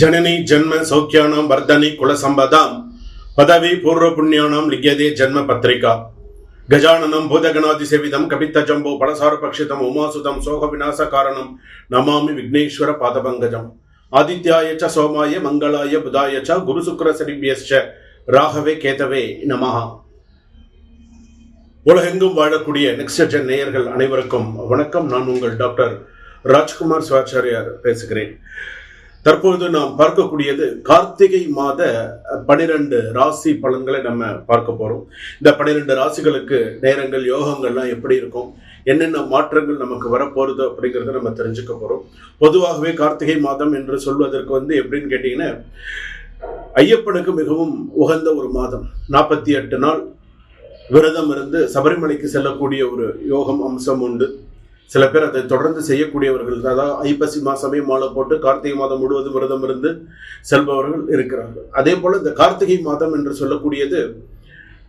ஜனனி ஜென்ம சௌக்கியானாம் வர்தனி குலசம்பதாம் பதவி பூர்வ புண்ணியானாம் லிங்கியதே ஜன்ம பத்திரிகா கஜானனம் பூதகணாதி சேவிதம் கபித்த ஜம்போ பலசார பக்ஷிதம் உமாசுதம் சோக விநாச காரணம் நமாமி விக்னேஸ்வர பாதபங்கஜம் ஆதித்யாய ச சோமாய மங்களாய புதாய ச குரு சுக்கர சரிபியஸ்ச ராகவே கேதவே நமஹா உலகெங்கும் வாழக்கூடிய நெக்ஸ்ட் ஜென் நேயர்கள் அனைவருக்கும் வணக்கம். நான் உங்கள் டாக்டர் ராஜ்குமார் சிவாச்சாரியார் பேசுகிறேன். தற்பொழுது நாம் பார்க்கக்கூடியது கார்த்திகை மாத பனிரெண்டு ராசி பலன்களை நம்ம பார்க்க போறோம். இந்த பனிரெண்டு ராசிகளுக்கு நேரங்கள் யோகங்கள்லாம் எப்படி இருக்கும்? என்னென்ன மாற்றங்கள் நமக்கு வரப்போறது அப்படிங்கிறத நம்ம தெரிஞ்சுக்க போறோம். பொதுவாகவே கார்த்திகை மாதம் என்று சொல்வதற்கு வந்து எப்படின்னு கேட்டீங்கன்னா ஐயப்பனுக்கு மிகவும் உகந்த ஒரு மாதம். நாற்பத்தி எட்டு நாள் விரதம் இருந்து சபரிமலைக்கு செல்லக்கூடிய ஒரு யோகம் அம்சம் உண்டு. சில பேர் அதை தொடர்ந்து செய்யக்கூடியவர்கள் அதாவது ஐப்பசி மாசமே மாலை போட்டு கார்த்திகை மாதம் முழுவதும் விரதம் இருந்து செல்பவர்கள் இருக்கிறார்கள். அதே போல் இந்த கார்த்திகை மாதம் என்று சொல்லக்கூடியது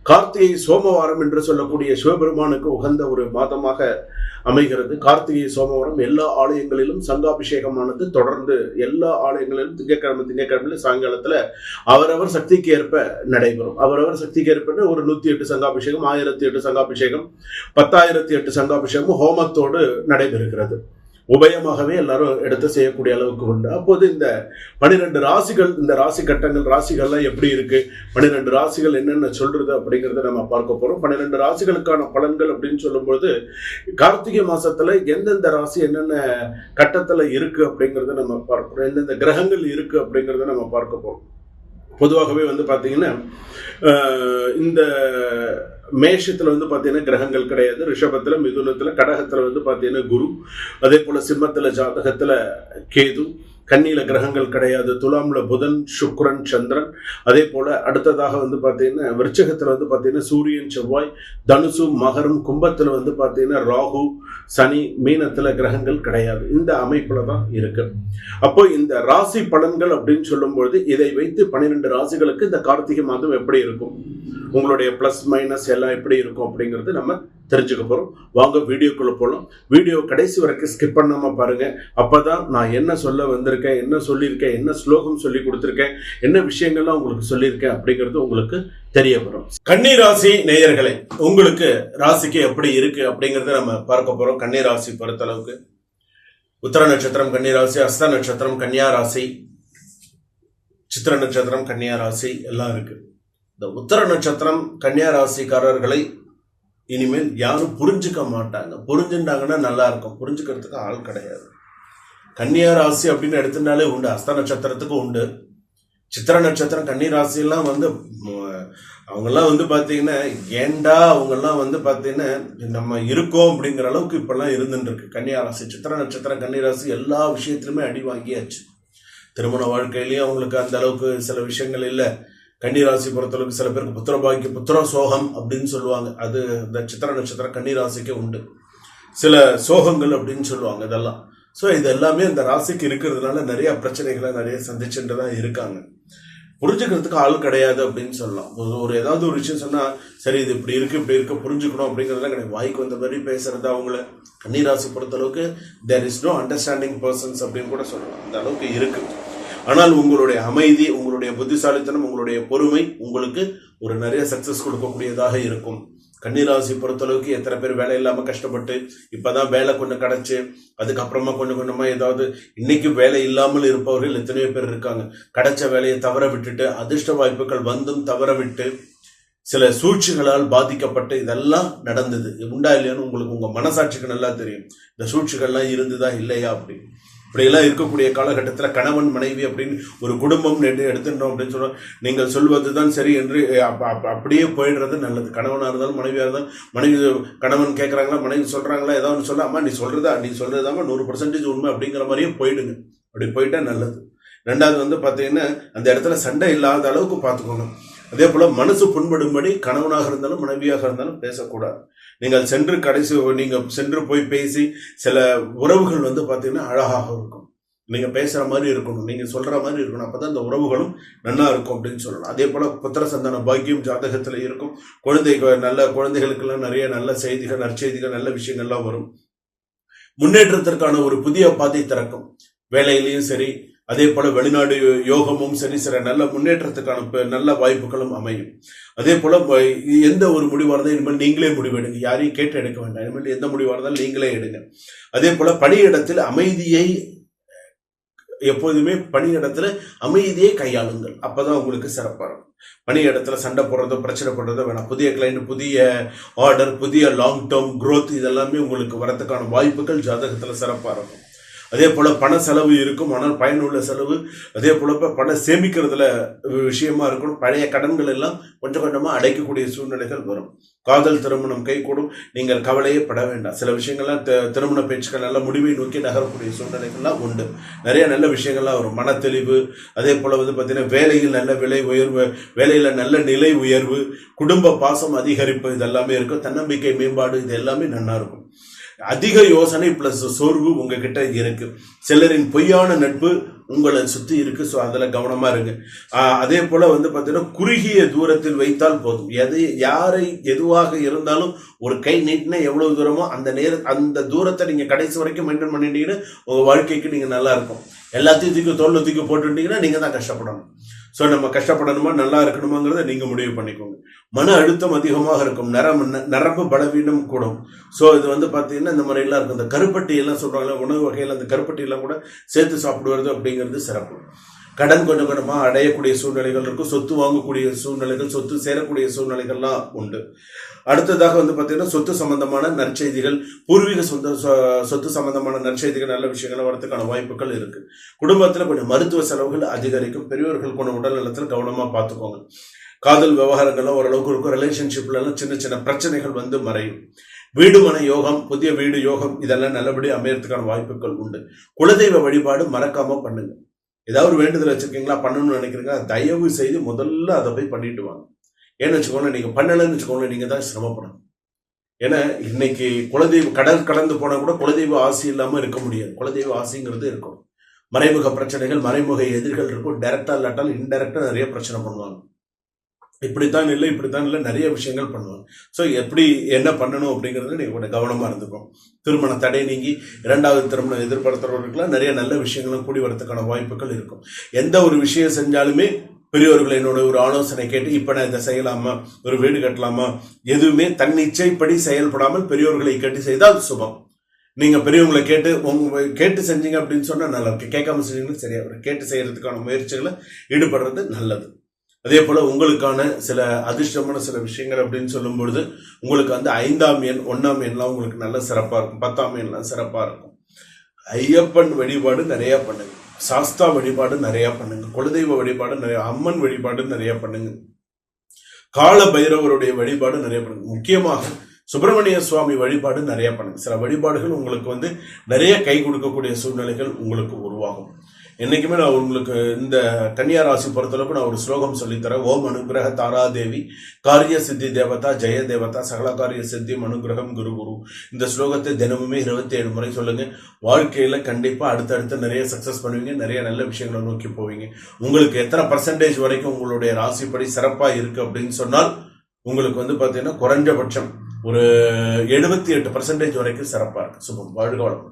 கார்த்திகை சோமவாரம் என்று சொல்லக்கூடிய சிவபெருமானுக்கு உகந்த ஒரு மாதமாக அமைகிறது. கார்த்திகை சோமவாரம் எல்லா ஆலயங்களிலும் சங்காபிஷேகமானது தொடர்ந்து எல்லா ஆலயங்களிலும் திங்கக்கிழமை திங்கக்கிழமையில சாயங்காலத்தில் அவரவர் சக்திக்கு ஏற்ப நடைபெறும். அவரவர் சக்திக்கு ஏற்ப ஒரு நூத்தி எட்டு சங்காபிஷேகம் ஆயிரத்தி எட்டு சங்காபிஷேகம் பத்தாயிரத்தி எட்டு சங்காபிஷேகம் ஹோமத்தோடு நடைபெறுகிறது. உபயமாகவே எல்லாரும் எடுத்து செய்யக்கூடிய அளவுக்கு உண்டு. அப்போது இந்த பனிரெண்டு ராசிகள் இந்த ராசி கட்டங்கள் ராசிகள்லாம் எப்படி இருக்கு? பன்னிரெண்டு ராசிகள் என்னென்ன சொல்றது அப்படிங்கிறத நம்ம பார்க்க போறோம். பன்னிரெண்டு ராசிகளுக்கான பலன்கள் அப்படின்னு சொல்லும்போது கார்த்திகை மாசத்துல எந்தெந்த ராசி என்னென்ன கட்டத்துல இருக்கு அப்படிங்கிறத நம்ம பார்க்கிறோம் எந்தெந்த கிரகங்கள் இருக்கு அப்படிங்கிறத நம்ம பார்க்க போறோம். பொதுவாகவே வந்து பார்த்தீங்கன்னா இந்த மேஷத்தில் வந்து பார்த்தீங்கன்னா கிரகங்கள் கிடையாது. ரிஷபத்தில் மிதுனத்தில் கடகத்தில் வந்து பார்த்தீங்கன்னா குரு. அதே போல் சிம்மத்தில் ஜாதகத்தில் கேது. கண்ணியில் கிரகங்கள் கிடையாது. துலாமில் புதன் சுக்ரன் சந்திரன். அதே போல் அடுத்ததாக வந்து பார்த்தீங்கன்னா விருச்சகத்தில் வந்து பார்த்தீங்கன்னா சூரியன் செவ்வாய் தனுசு மகரம் கும்பத்தில் வந்து பார்த்தீங்கன்னா ராகு சனி மீனத்தில் கிரகங்கள் கிடையாது. இந்த அமைப்பில் தான் இருக்கு. அப்போ இந்த ராசி பலன்கள் அப்படின்னு சொல்லும்பொழுது இதை வைத்து பன்னிரெண்டு ராசிகளுக்கு இந்த கார்த்திகை மாதம் எப்படி இருக்கும்? உங்களுடைய ப்ளஸ் மைனஸ் எல்லாம் எப்படி இருக்கும் அப்படிங்கிறது நம்ம தெரிஞ்சுக்க போகிறோம் வாங்க வீடியோக்குள்ளே போகலாம் வீடியோ கடைசி வரைக்கும் ஸ்கிப் பண்ணாமல் பாருங்கள் அப்போ தான் நான் என்ன சொல்ல வந்திருக்கேன் என்ன சொல்லியிருக்கேன் என்ன ஸ்லோகம் சொல்லி கொடுத்துருக்கேன் என்ன விஷயங்கள்லாம் உங்களுக்கு சொல்லியிருக்கேன் அப்படிங்கிறது உங்களுக்கு தெரிய வரும். கன்னி ராசி நேயர்களே உங்களுக்கு ராசிக்கு எப்படி இருக்குது அப்படிங்கிறத நம்ம பார்க்க போகிறோம் கன்னி ராசி பொறுத்தளவுக்கு. உத்தர நட்சத்திரம் கன்னி ராசி அஸ்த நட்சத்திரம் கன்னியா ராசி சித்திர நட்சத்திரம் கன்னியா ராசி எல்லாம் இருக்குது இந்த உத்தர நட்சத்திரம் கன்னியா ராசிக்காரர்களை இனிமேல் யாரும் புரிஞ்சுக்க மாட்டாங்க. புரிஞ்சுட்டாங்கன்னா நல்லா இருக்கும். புரிஞ்சுக்கிறதுக்கு ஆள் கிடையாது. கன்னியா ராசி அப்படின்னு எடுத்துட்டாலே உண்டு. அஸ்த நட்சத்திரத்துக்கு உண்டு. சித்திர நட்சத்திரம் கன்னி ராசியெல்லாம் வந்து அவங்கெல்லாம் வந்து பார்த்தீங்கன்னா ஏண்டா அவங்கெல்லாம் வந்து பார்த்தீங்கன்னா நம்ம இருக்கோம் அப்படிங்கிற அளவுக்கு இப்பெல்லாம் இருந்துட்டு கன்னியா ராசி சித்திர நட்சத்திரம் கன்னி ராசி எல்லா விஷயத்திலுமே அடி வாங்கியாச்சு. திருமண வாழ்க்கையிலையும் அவங்களுக்கு அந்த அளவுக்கு சில விஷயங்கள் இல்லை. கன்னிராசி பொறுத்தளவுக்கு சில பேருக்கு புத்திர புத்திர சோகம் அப்படின்னு சொல்லுவாங்க. அது இந்த சித்திர நட்சத்திரம் கன்னிராசிக்கே உண்டு. சில சோகங்கள் அப்படின்னு சொல்லுவாங்க இதெல்லாம். ஸோ இது எல்லாமே இந்த ராசிக்கு இருக்கிறதுனால நிறைய பிரச்சனைகளை நிறைய சந்திச்சுட்டு தான் இருக்காங்க. புரிஞ்சுக்கிறதுக்கு ஆள் கிடையாது அப்படின்னு சொல்லலாம். ஒரு- ஒரு ஏதாவது ஒரு விஷயம் சொன்னால் சரி இது இப்படி இருக்கு இப்படி இருக்கு புரிஞ்சுக்கணும் அப்படிங்கிறதுலாம் கிடையாது. வாய்க்கு வந்த மாதிரி பேசுறது அவங்கள. கன்னிராசி பொறுத்தளவுக்கு there is no understanding persons அப்படின்னு கூட சொல்லலாம். அந்த அளவுக்கு இருக்குது ஆனால் உங்களுடைய அமைதி உங்களுடைய புத்திசாலித்தனம் உங்களுடைய பொறுமை உங்களுக்கு ஒரு நிறைய சக்சஸ் கொடுக்கக்கூடியதாக இருக்கும். கன்னிராசி பொறுத்தளவுக்கு எத்தனை பேர் வேலை இல்லாமல் கஷ்டப்பட்டு இப்போதான் வேலை கொஞ்சம் கிடச்சி அதுக்கப்புறமா கொஞ்சம் கொஞ்சமாக ஏதாவது இன்னைக்கு வேலை இல்லாமல் இருப்பவர்கள் எத்தனையோ பேர் இருக்காங்க. கிடைச்ச வேலையை தவற விட்டுட்டு அதிர்ஷ்ட வாய்ப்புகள் வந்தும் தவற விட்டு சில சூழ்ச்சிகளால் பாதிக்கப்பட்டு இதெல்லாம் நடந்தது. உண்டா இல்லையான்னு உங்களுக்கு உங்கள் மனசாட்சிக்கு நல்லா தெரியும். இந்த சூழ்ச்சிகள்லாம் இருந்துதா இல்லையா அப்படி இப்படியெல்லாம் இருக்கக்கூடிய காலகட்டத்தில் கணவன் மனைவி அப்படின்னு ஒரு குடும்பம் எடுத்துட்டோம் அப்படின்னு சொன்னா நீங்கள் சொல்வது தான் சரி என்று அப்படியே போயிடுறது நல்லது. கணவனாக இருந்தாலும் மனைவியாக இருந்தாலும் மனைவி கணவன் கேட்குறாங்களா மனைவி சொல்கிறாங்களா ஏதாவது ஒன்று சொல்ல அம்மா நீ சொல்கிறதா நீ சொல்றதாம்மா நூறு பர்சன்டேஜ் உண்மை அப்படிங்கிற மாதிரியே போயிடுங்க. அப்படி போயிட்டா நல்லது. ரெண்டாவது வந்து பார்த்தீங்கன்னா அந்த இடத்துல சண்டை இல்லாத அளவுக்கு பார்த்துக்கணும் அதே போல மனசு புண்படும்படி கணவனாக இருந்தாலும் மனைவியாக இருந்தாலும் பேசக்கூடாது. நீங்கள் சென்று கடைசி நீங்கள் சென்று போய் பேசி சில உறவுகள் வந்து பார்த்தீங்கன்னா அழகாக இருக்கும். நீங்கள் பேசுகிற மாதிரி இருக்கணும் நீங்கள் சொல்கிற மாதிரி இருக்கணும். அப்பதான் அந்த உறவுகளும் நல்லா இருக்கும் அப்படின்னு சொல்லலாம். அதே போல் புத்திர சந்தான பாக்கியம் ஜாதகத்தில் இருக்கும். குழந்தை நல்ல குழந்தைகளுக்கெல்லாம் நிறைய நல்ல செய்திகள் நற்செய்திகள் நல்ல விஷயங்கள்லாம் வரும். முன்னேற்றத்திற்கான ஒரு புதிய பாதை திறக்கும். வேலையிலையும் சரி அதே போல வெளிநாடு யோகமும் சரி சில நல்ல முன்னேற்றத்துக்கான நல்ல வாய்ப்புகளும் அமையும். அதே போல எந்த ஒரு முடிவாக இருந்தால் இனிமேல் நீங்களே முடிவெடுங்க. யாரையும் கேட்டு எடுக்க வேண்டாம். இனிமேல் எந்த முடிவாக இருந்தாலும் நீங்களே எடுங்க. அதே போல பணியிடத்தில் அமைதியை எப்போதுமே பணியிடத்துல அமைதியை கையாளுங்கள். அப்பதான் உங்களுக்கு சிறப்பாக இருக்கும் பணியிடத்துல சண்டை போடுறதோ பிரச்சனை போடுறதோ வேணாம். புதிய கிளைண்ட் புதிய ஆர்டர் புதிய லாங் டேர்ம் குரோத் இதெல்லாமே உங்களுக்கு வரத்துக்கான வாய்ப்புகள் ஜாதகத்துல சிறப்பாக இருக்கும். அதே போல் பண செலவு இருக்கும் ஆனால் பயனுள்ள செலவு. அதே போல் இப்போ பணம் சேமிக்கிறதுல விஷயமா இருக்கணும். பழைய கடன்கள் எல்லாம் கொஞ்சம் கொஞ்சமாக அடைக்கக்கூடிய சூழ்நிலைகள் வரும். காதல் திருமணம் கைகூடும். நீங்கள் கவலையே பட வேண்டாம். சில விஷயங்கள்லாம் திருமண பேச்சுக்கள் நல்ல முடிவை நோக்கி நகரக்கூடிய சூழ்நிலைகள்லாம் உண்டு. நிறைய நல்ல விஷயங்கள்லாம் வரும். மன தெளிவு அதே போல் வந்து பார்த்தீங்கன்னா வேலையில் நல்ல விலை உயர்வு வேலையில் நல்ல நிலை உயர்வு குடும்ப பாசம் அதிகரிப்பு இதெல்லாமே இருக்கும். தன்னம்பிக்கை மேம்பாடு இது எல்லாமே நல்லா இருக்கும். அதிக யோசனை பிளஸ் சோர்வு உங்ககிட்ட இருக்கு. சிலரின் பொய்யான நட்பு உங்களை சுத்தி இருக்கு. ஸோ அதில் கவனமா இருங்க. அதே போல வந்து பார்த்தீங்கன்னா குறுகிய தூரத்தில் வைத்தால் போதும். எதை யாரை எதுவாக இருந்தாலும் ஒரு கை நீட்டினா எவ்வளவு தூரமோ அந்த நேர அந்த தூரத்தை நீங்க கடைசி வரைக்கும் மெயின்டைன் பண்ணிட்டீங்கன்னா உங்க வாழ்க்கைக்கு நீங்க நல்லா இருக்கும். எல்லாத்தையும் தூக்கி தோல்ல தூக்கி போட்டுட்டீங்கன்னா நீங்க தான் கஷ்டப்படணும். ஸோ நம்ம கஷ்டப்படணுமா நல்லா இருக்கணுமாங்கிறத நீங்கள் முடிவு பண்ணிக்கோங்க. மன அழுத்தம் அதிகமாக இருக்கும். நரம்பு நரம்பு பலவீனம் கூடும். ஸோ இது வந்து பார்த்தீங்கன்னா இந்த மாதிரிலாம் இருக்கும். இந்த கருப்பட்டி எல்லாம் சொல்றாங்க உணவு வகையில் அந்த கருப்பட்டி எல்லாம் கூட சேர்த்து சாப்பிடுவது அப்படிங்கிறது சிறப்பு. கடன் கொஞ்சம் கொஞ்சமாக அடையக்கூடிய சூழ்நிலைகள் இருக்கும் சொத்து வாங்கக்கூடிய சூழ்நிலைகள் சொத்து சேரக்கூடிய சூழ்நிலைகள்லாம் உண்டு. அடுத்ததாக வந்து பார்த்தீங்கன்னா சொத்து சம்பந்தமான நற்செய்திகள் பூர்வீக சொந்த சொத்து சம்பந்தமான நற்செய்திகள் நல்ல விஷயங்கள் வரதுக்கான வாய்ப்புகள் இருக்கு. குடும்பத்தில் கொஞ்சம் மருத்துவ செலவுகள் அதிகரிக்கும். பெரியவர்கள் கொண்ட உடல் நலத்தில் கவனமாக பார்த்துக்கோங்க காதல் விவகாரங்கள்லாம் ஓரளவுக்கு இருக்கும். ரிலேஷன்ஷிப்லாம் சின்ன சின்ன பிரச்சனைகள் வந்து மறையும். வீடு மன யோகம் புதிய வீடு யோகம் இதெல்லாம் நல்லபடியாக அமையறதுக்கான வாய்ப்புகள் உண்டு. குலதெய்வ வழிபாடு மறக்காம பண்ணுங்க. ஏதாவது ஒரு வேண்டுதல் வச்சுருக்கீங்களா பண்ணணும்னு நினைக்கிறீங்களா தயவு செய்து முதல்ல அதை போய் பண்ணிட்டு வாங்க. ஏன்னு வச்சுக்கோங்களேன் நீங்கள் பண்ணலைன்னு வச்சுக்கோங்களேன் நீங்கள் தான் சிரமப்படணும். ஏன்னா இன்னைக்கு குலதெய்வ கடல் கடந்து போனால் கூட குலதெய்வ ஆசி இல்லாமல் இருக்க முடியாது. குலதெய்வ ஆசைங்கிறது இருக்கும் மறைமுக பிரச்சனைகள் மறைமுக எதிர்கள் இருக்கும். டைரக்டா இல்லாட்டால் இன்டைரக்டா நிறைய பிரச்சனை பண்ணுவாங்க. இப்படித்தான் இல்லை இப்படித்தான் இல்லை நிறைய விஷயங்கள் பண்ணுவாங்க. ஸோ எப்படி என்ன பண்ணணும் அப்படிங்கறது நீங்கள் கொஞ்சம் கவனமாக இருந்துக்கும் திருமண தடை நீங்கி இரண்டாவது திருமணம் எதிர்பார்த்தவர்களுக்கெல்லாம் நிறைய நல்ல விஷயங்களும் கூடி வரத்துக்கான வாய்ப்புகள் இருக்கும். எந்த ஒரு விஷயம் செஞ்சாலுமே பெரியவர்கள் என்னோட ஒரு ஆலோசனை கேட்டு இப்போ நான் இதை செய்யலாமா? ஒரு வீடு கட்டலாமா? எதுவுமே தன்னிச்சைப்படி செயல்படாமல் பெரியோர்களை கேட்டு செய்தால் சுபம். நீங்கள் பெரியவங்களை கேட்டு உங்க கேட்டு செஞ்சீங்க அப்படின்னு சொன்னால் நல்லா இருக்கு. கேட்காம செஞ்சீங்கன்னா சரியா கேட்டு செய்யறதுக்கான முயற்சிகளை ஈடுபடுறது நல்லது. அதே போல உங்களுக்கான சில அதிர்ஷ்டமான சில விஷயங்கள் அப்படின்னு சொல்லும் பொழுது உங்களுக்கு வந்து ஐந்தாம் எண் ஒன்னாம் எண்லாம் உங்களுக்கு நல்ல சிறப்பா இருக்கும். பத்தாம் எண்லாம் சிறப்பா இருக்கும். ஐயப்பன் வழிபாடு நிறைய பண்ணுங்க. சாஸ்தா வழிபாடு நிறைய பண்ணுங்க. குலதெய்வ வழிபாடு நிறைய அம்மன் வழிபாடு நிறைய பண்ணுங்க. கால பைரவருடைய வழிபாடு நிறைய பண்ணுங்க. முக்கியமாக சுப்பிரமணிய சுவாமி வழிபாடு நிறைய பண்ணுங்க. சில வழிபாடுகள் உங்களுக்கு வந்து நிறைய கை கொடுக்கக்கூடிய சூழ்நிலைகள் உங்களுக்கு உருவாகும். என்னைக்குமே நான் உங்களுக்கு இந்த கன்னியா ராசி பொறுத்தளவுக்கு நான் ஒரு ஸ்லோகம் சொல்லித்தரேன் ஓம் அனுகிரக தாராதேவி காரிய சித்தி தேவதா ஜெய தேவதா சகல காரிய சித்தி அனுகிரகம் குரு குரு. இந்த ஸ்லோகத்தை தினமுமே இருபத்தி ஏழு முறை சொல்லுங்க. வாழ்க்கையில கண்டிப்பா அடுத்தடுத்து நிறைய சக்சஸ் பண்ணுவீங்க. நிறைய நல்ல விஷயங்களை நோக்கி போவீங்க. உங்களுக்கு எத்தனை பர்சன்டேஜ் வரைக்கும் உங்களுடைய ராசிப்படி சிறப்பா இருக்கு அப்படின்னு சொன்னால் உங்களுக்கு வந்து பாத்தீங்கன்னா குறைஞ்சபட்சம் ஒரு எழுபத்தி எட்டு பர்சன்டேஜ் வரைக்கும் சிறப்பா இருக்கு. சுபம். வாழ்க வளம்